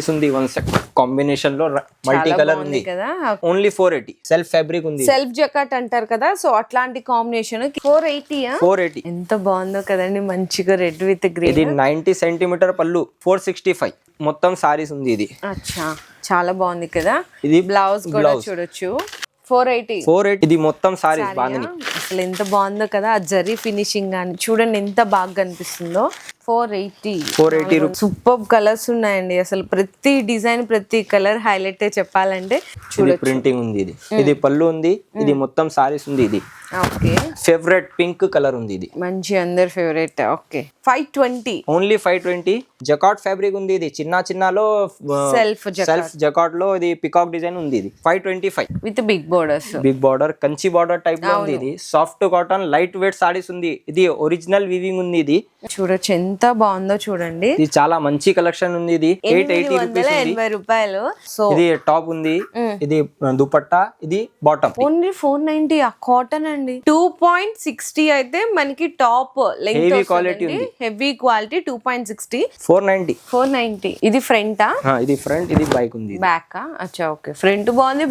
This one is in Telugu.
ఉంది వన్ సెట్ కాంబినేషన్లో మల్టీ కలర్ ఉంది. కదా. Only four eighty self fabric ఉంది. సెల్ఫ్ జకాట్ అంటారు కదా సో అట్లాంటి combination four eighty four eighty ఎంత బాగుందో కదండి మంచిగా రెడ్ విత్ గ్రీన్ ఇది నైన్టీ సెంటీమీటర్ పళ్ళు ఫోర్ సిక్స్టీ ఫైవ్ మొత్తం సారీస్ ఉంది ఇది. అచ్చా చాలా బాగుంది కదా. ఇది బ్లౌజ్ కూడా చూడొచ్చు. ఫోర్ ఎయిటీ ఫోర్ ఎయిటీ ఇది మొత్తం సారీస్ బాగుంది అసలు ఎంత బాగుందో కదా ఆ జరీ ఫినిషింగ్ కానీ చూడండి ఎంత బాగా కనిపిస్తుందో. Four eighty. Four eighty super colours ఉన్నాయండి. అసలు ప్రతి డిజైన్ ప్రతి కలర్ హైలైట్ చెప్పాలంటే ఇది ప్రింటింగ్ ఉంది ఇది. ఇది పళ్ళు ఉంది. ఇది మొత్తం సారీస్ ఉంది ఇది. ఓకే. ఫేవరెట్ పింక్ కలర్ ఉంది ఇది. మంచి అందరి favourite. Okay. Five twenty. Only five twenty. Jacquard fabric ఉంది ఇది. చిన్న చిన్నలో సెల్ఫ్ సెల్ఫ్ జకాట్లో ఇది పికాక్ డిజైన్ ఉంది ఇది. Five twenty five. With big borders big border Kanchi border టైప్లో ఉంది ఇది. Soft cotton light weight saris ఉంది. ఇది ఒరిజినల్ వీవింగ్ ఉంది ఇది. చూడొచ్చు. ఎంత బాగుందో చూడండి. ఇది చాలా మంచి కలెక్షన్ ఉంది ఇది. ఎయిట్ ఎయిటీ రూపీస్ ఉంది. ఎనభై రూపాయలు. సో ఇది టాప్ ఉంది. ఇది దుపట్టా ఇది బాటమ్ ఓన్లీ ఫోర్ నైన్టీ ఆ? కాటన్ అండి. టూ పాయింట్ సిక్స్టీ అయితే మనకి top length Heavy quality heavy quality two point sixty four ninety four ninety ఇది ఫ్రంటా ఇది ఫ్రంట్ ఇది బైక్ ఉంది. బ్యాక్ అచ్చా ఓకే ఫ్రంట్ బాగుంది